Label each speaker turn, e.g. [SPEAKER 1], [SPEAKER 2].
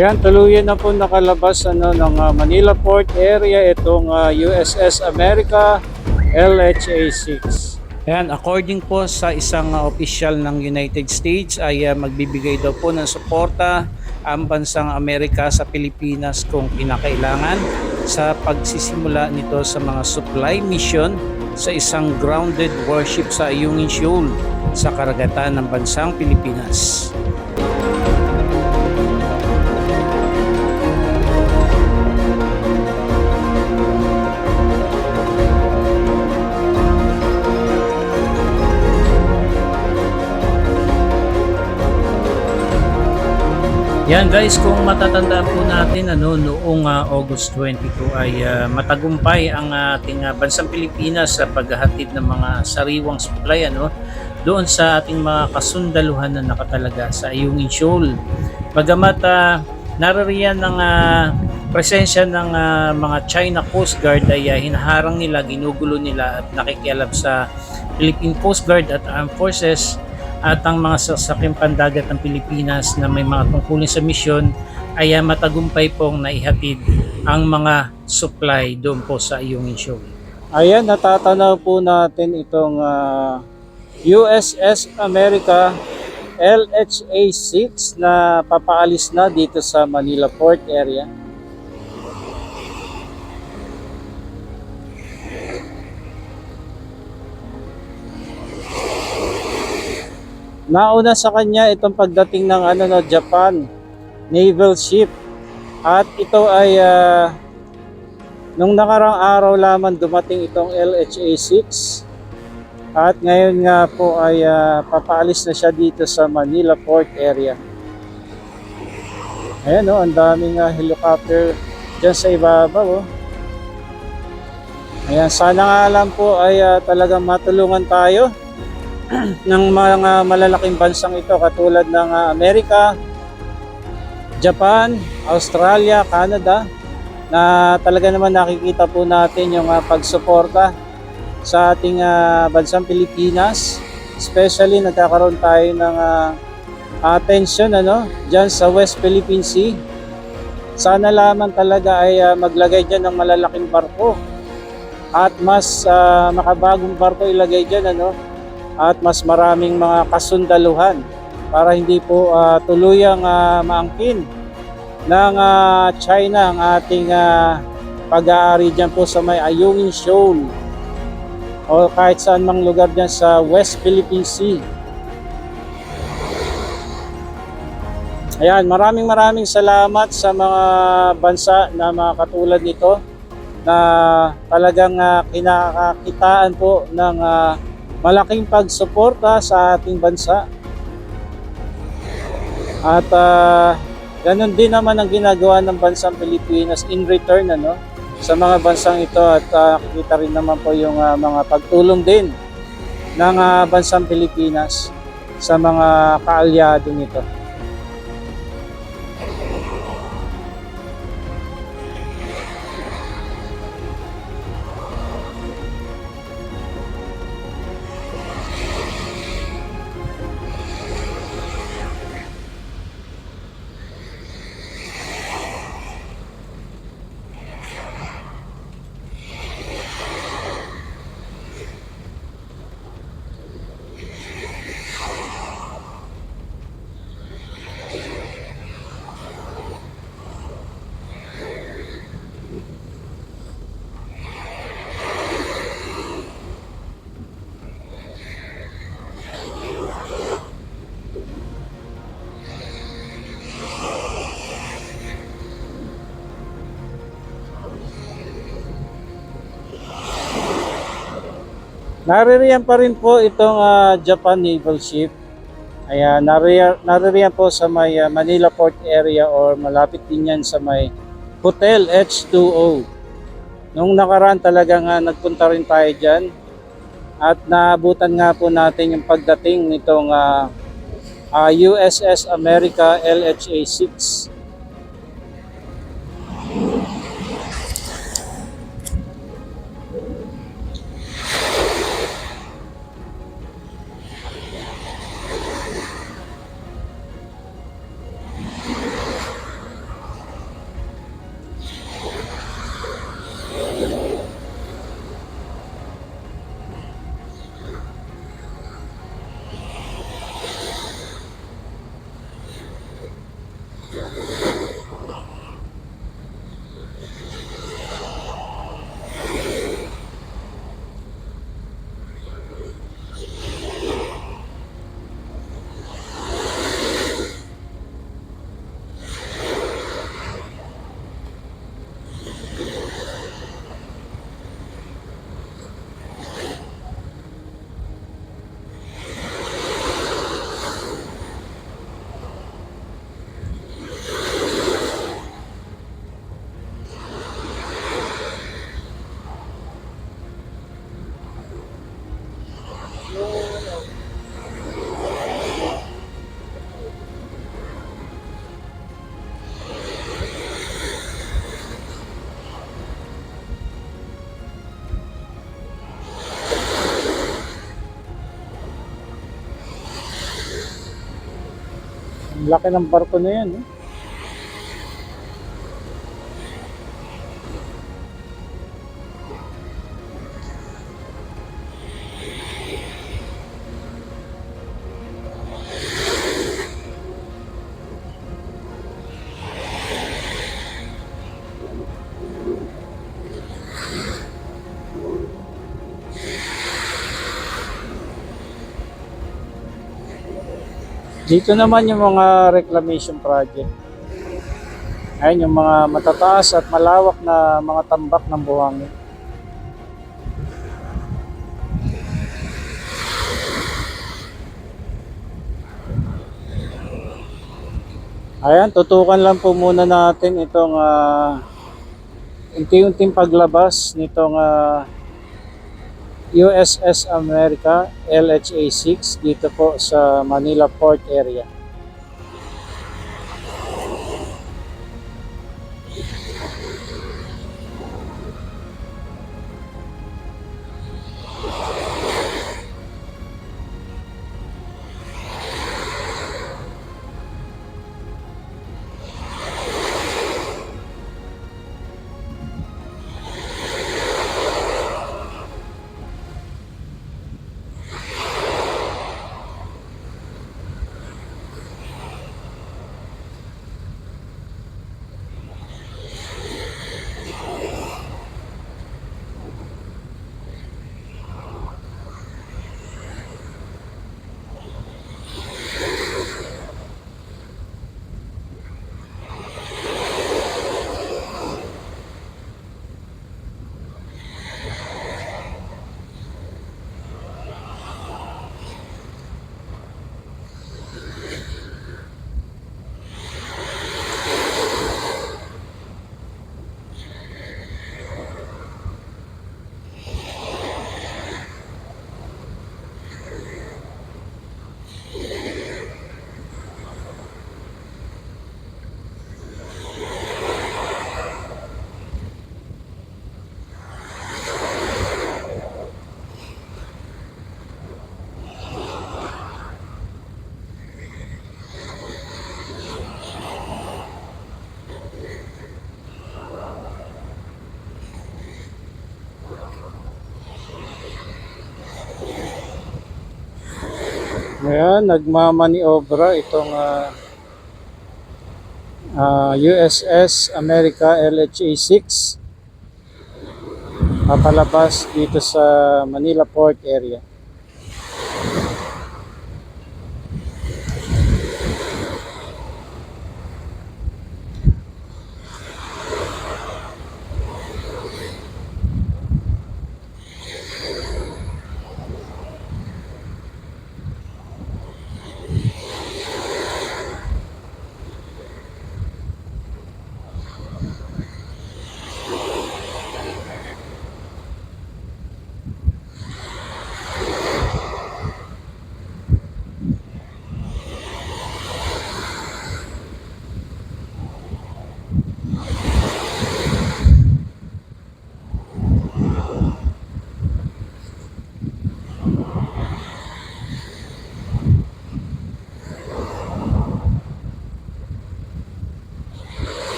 [SPEAKER 1] Ayan, tuluyan na po nakalabas ano, ng ah, Manila Port area itong ah, USS America LHA-6. Ayan, according po sa isang uh, official ng United States ay uh, magbibigay daw po ng suporta ang bansang Amerika sa Pilipinas kung kinakailangan sa pagsisimula nito sa mga supply mission sa isang grounded warship sa Ayungin Shoal sa karagatan ng bansang Pilipinas. Yan guys, kung matatandaan po natin ano noong ah, August 22 ay ah, matagumpay ang ating ah, bansang Pilipinas sa paghahatid ng mga sariwang supply ano doon sa ating mga kasundaluhan na nakatalaga sa Ayungin Shoal. Bagamat uh, naririyan ng ah, presensya ng ah, mga China Coast Guard ay ah, hinaharang nila, ginugulo nila at nakikialam sa Philippine Coast Guard at Armed Forces at ang mga sasakyang pandagat ng Pilipinas na may mga tungkulin sa misyon ay ah, matagumpay pong naihatid ang mga supply doon po sa Ayungin Shoal. Ayan, natatanaw po natin itong ah, USS America LHA-6 na papaalis na dito sa Manila Port area. Nauna sa kanya itong pagdating ng ano no, Japan naval ship at ito ay ah, nung nakarang araw lamang dumating itong LHA-6 at ngayon nga po ay ah, papaalis na siya dito sa Manila Port area. Ayan o, ang daming ah, helicopter dyan sa ibabaw. Oh. Ayan, sana nga lang po ay ah, talagang matulungan tayo ng mga malalaking bansang ito katulad ng ah, Amerika, Japan, Australia, Canada na talaga naman nakikita po natin yung ah, pagsuporta sa ating ah, bansang Pilipinas. Especially nagkakaroon tayo ng ah, attention ano, dyan sa West Philippine Sea. Sana lamang talaga ay ah, maglagay dyan ng malalaking barko at mas ah, makabagong barko ilagay dyan ano, at mas maraming mga kasundaluhan para hindi po ah, tuluyang ah, maangkin ng ah, China ang ating ah, pag-aari dyan po sa may Ayungin Shoal o kahit saan mang lugar dyan sa West Philippine Sea. Ayan, maraming maraming salamat sa mga bansa na mga katulad nito na talagang ah, kinakakitaan po ng ah, malaking pagsuporta sa ating bansa. At ah, ganun din naman ang ginagawa ng bansang Pilipinas in return ano sa mga bansang ito at ah, kita rin naman po yung ah, mga pagtulong din ng ah, bansang Pilipinas sa mga kaalyado nito. Naririyan pa rin po itong ah, Japan Naval Ship. Ayan, naririyan, naririyan po sa may ah, Manila Port area or malapit din yan sa may Hotel H2O. Nung nakaraan talaga nga nagpunta rin tayo dyan at naabutan nga po natin yung pagdating nitong ah, ah, USS America LHA-6. Laki ng barko na yan. Eh. Dito naman yung mga reclamation project. Ayun yung mga matataas at malawak na mga tambak ng buhangin. Ayan, tutukan lang po muna natin itong ah, unti-unting paglabas nitong ah, USS America LHA-6 dito po sa Manila Port area. Ayan, nagmamaniobra itong ah, ah, USS America LHA-6 papalabas dito sa Manila Port area.